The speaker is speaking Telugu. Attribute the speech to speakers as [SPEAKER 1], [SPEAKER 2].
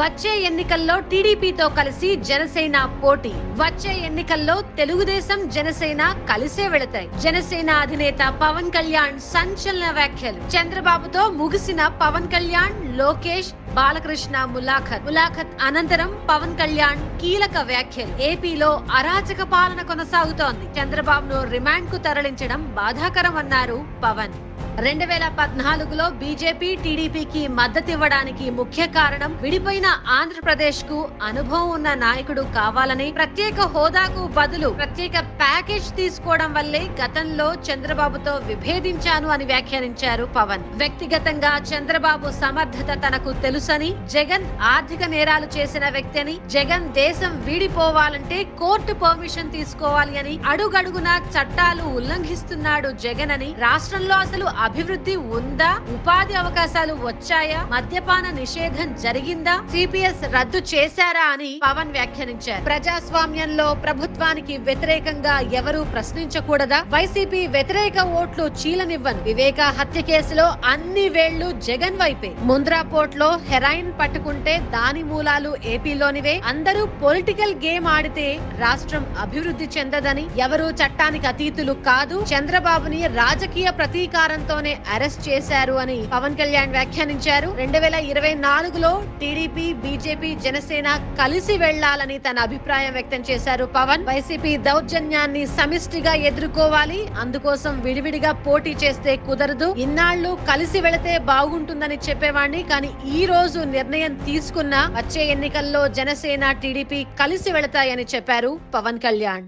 [SPEAKER 1] వచ్చే ఎన్నికల్లో టీడీపీతో కలిసి జనసేన పోటీ. వచ్చే ఎన్నికల్లో తెలుగుదేశం జనసేన కలిసే వెళతాయి. జనసేన అధినేత పవన్ కళ్యాణ్ సంచలన వ్యాఖ్యలు. చంద్రబాబుతో ముగిసిన పవన్ కళ్యాణ్ లోకేష్ బాలకృష్ణ ములాఖత్. ములాఖత్ అనంతరం పవన్ కళ్యాణ్ కీలక వ్యాఖ్యలు. ఏపీలో అరాచక పాలన కొనసాగుతోంది. చంద్రబాబును రిమాండ్కు తరలించడం బాధాకరం అన్నారు పవన్. రెండు వేల పద్నాలుగులో బీజేపీ టీడీపీకి మద్దతివ్వడానికి ముఖ్య కారణం విడిపోయిన ఆంధ్రప్రదేశ్కు అనుభవం ఉన్న నాయకుడు కావాలని ప్రత్యేక హోదాకు బదులు ప్రత్యేక ప్యాకేజ్ తీసుకోవడం వల్లే గతంలో చంద్రబాబుతో విభేదించాను అని వ్యాఖ్యానించారు పవన్. వ్యక్తిగతంగా చంద్రబాబు సమర్థత తనకు తెలుసని జగన్ ఆర్థిక నేరాలు చేసిన వ్యక్తిని జగన్ దేశం వీడిపోవాలంటే కోర్టు పర్మిషన్ తీసుకోవాలి అని అడుగడుగునా చట్టాలు ఉల్లంఘిస్తున్నాడు జగన్ అని రాష్ట్రంలో అసలు అభివృద్ధి ఉందా? ఉపాధి అవకాశాలు వచ్చాయా? మద్యపాన నిషేధం జరిగిందా? సిపిఎస్ రద్దు చేశారా అని పవన్ వ్యాఖ్యానించారు. ప్రజాస్వామ్యంలో ప్రభుత్వానికి వ్యతిరేకంగా ఎవరూ ప్రశ్నించకూడదా? వైసీపీ వ్యతిరేక ఓట్లు చీలనివ్వను. వివేక హత్య కేసులో అన్ని వేళ్ళు జగన్ వైపే. ముంద్రా పోర్ట్లో హెరాయిన్ పట్టుకుంటే దాని మూలాలు ఏపీలోనివే. అందరూ పొలిటికల్ గేమ్ ఆడితే రాష్ట్రం అభివృద్ధి చెందదని ఎవరూ చట్టానికి అతీతులు కాదు. చంద్రబాబుని రాజకీయ ప్రతీకారంతో ప్రతీకారంతోనే అరెస్ట్ చేశారు అని పవన్ కళ్యాణ్ వ్యాఖ్యానించారు. రెండు వేల ఇరవై నాలుగులో టీడీపీ బీజేపీ జనసేన కలిసి వెళ్ళాలని తన అభిప్రాయం వ్యక్తం చేశారు పవన్. వైసీపీ దౌర్జన్యాన్ని సమిష్టిగా ఎదుర్కోవాలి. అందుకోసం విడివిడిగా పోటీ చేస్తే కుదరదు. ఇన్నాళ్ళు కలిసి వెళితే బాగుంటుందని చెప్పేవాణ్ణి. కానీ ఈ రోజు నిర్ణయం తీసుకున్న వచ్చే ఎన్నికల్లో జనసేన టీడీపీ కలిసి వెళతాయని చెప్పారు పవన్ కళ్యాణ్.